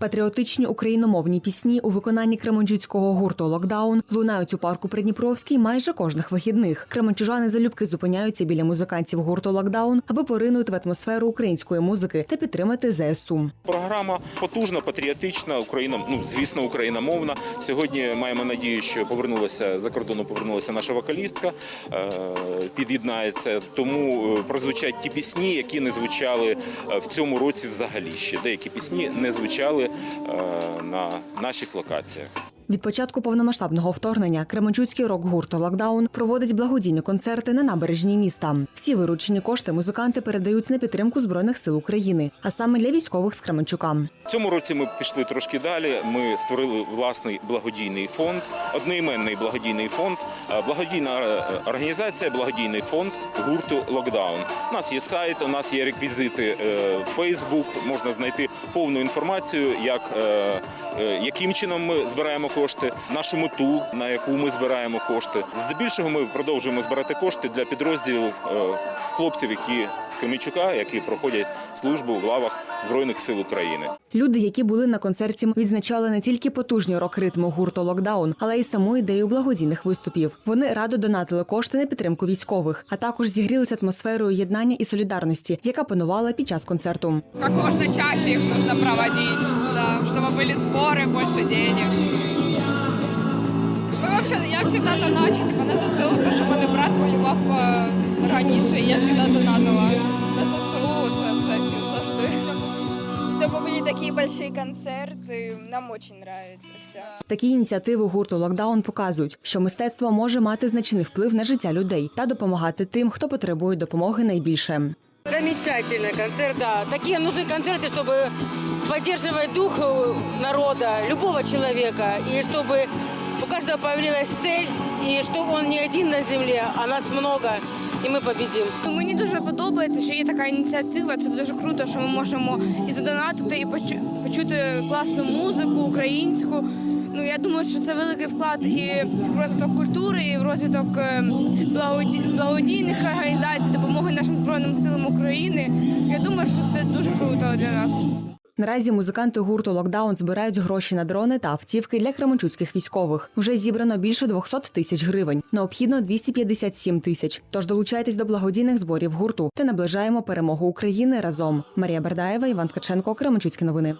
Патріотичні україномовні пісні у виконанні кременчуцького гурту Локдаун лунають у парку Придніпровський майже кожних вихідних. Кременчужани залюбки зупиняються біля музикантів гурту Локдаун, аби поринути в атмосферу української музики та підтримати ЗСУ. Програма потужна, патріотична, Україна, ну звісно, україномовна. Сьогодні маємо надію, що повернулася за кордону. Повернулася наша вокалістка, е, під'єднається. Тому е, прозвучать ті пісні, які не звучали е, в цьому році взагалі. Ще деякі пісні не звучали на наших локаціях. Від початку повномасштабного вторгнення Кременчуцький рок-гурт Локдаун проводить благодійні концерти на набережні міста. Всі виручені кошти музиканти передають на підтримку збройних сил України, а саме для військових з Кременчука. Цьому році ми пішли трошки далі. Ми створили власний благодійний фонд, одноіменний благодійний фонд, е, благодійна е, організація, благодійний фонд гурту Локдаун. У нас є сайт, у нас є реквізити Фейсбук. Можна знайти повну інформацію, як е, е, яким чином ми збираємо кошти, нашу мету, на яку ми збираємо кошти. Здебільшого ми продовжуємо збирати кошти для підрозділів е, хлопців, які з Кременчука, які проходять службу в лавах Збройних сил України. Люди, які були на концерті, відзначали не тільки потужні рок-ритми гурту Локдаун, але й саму ідею благодійних виступів. Вони радо донатили кошти на підтримку військових, а також зігрілися атмосферою єднання і солідарності, яка панувала під час концерту. Как можно чаще их нужно проводить, да, чтобы были сборы, больше денег. Мы вообще, я всегда доначу, типа на ЗСУ, то, що в мене брат воював е, раніше, і я завжди донатила на ЗСУ, це все всім завжди. чтобы были такие большие концерты. Нам очень нравится все. Такі ініціативи гурту Локдаун показують, що мистецтво може мати значний вплив на життя людей та допомагати тим, хто потребує допомоги найбільше. Замечательный концерт, да. Такие нужны концерты, чтобы поддерживать дух э, народа, любого человека, и чтобы у каждого появилась цель, и что он не один на земле, а нас много, и мы победим. Мені дуже подобається, що є така ініціатива. Це дуже круто, що ми можемо і задонатити, і почу- почути класну музику українську. Ну я думаю, що це великий вклад і в розвиток культури, і в розвиток е, благодійних організацій, допомоги нашим збройним силам України. Я думаю, що це дуже круто для нас. Наразі музиканти гурту Локдаун збирають гроші на дрони та автівки для кременчуцьких військових. Вже зібрано більше 200 тисяч гривень. Необхідно 257 тисяч. Тож долучайтесь до благодійних зборів гурту та наближаємо перемогу України разом. Марія Бердаєва, Іван Ткаченко, Кременчуцькі новини.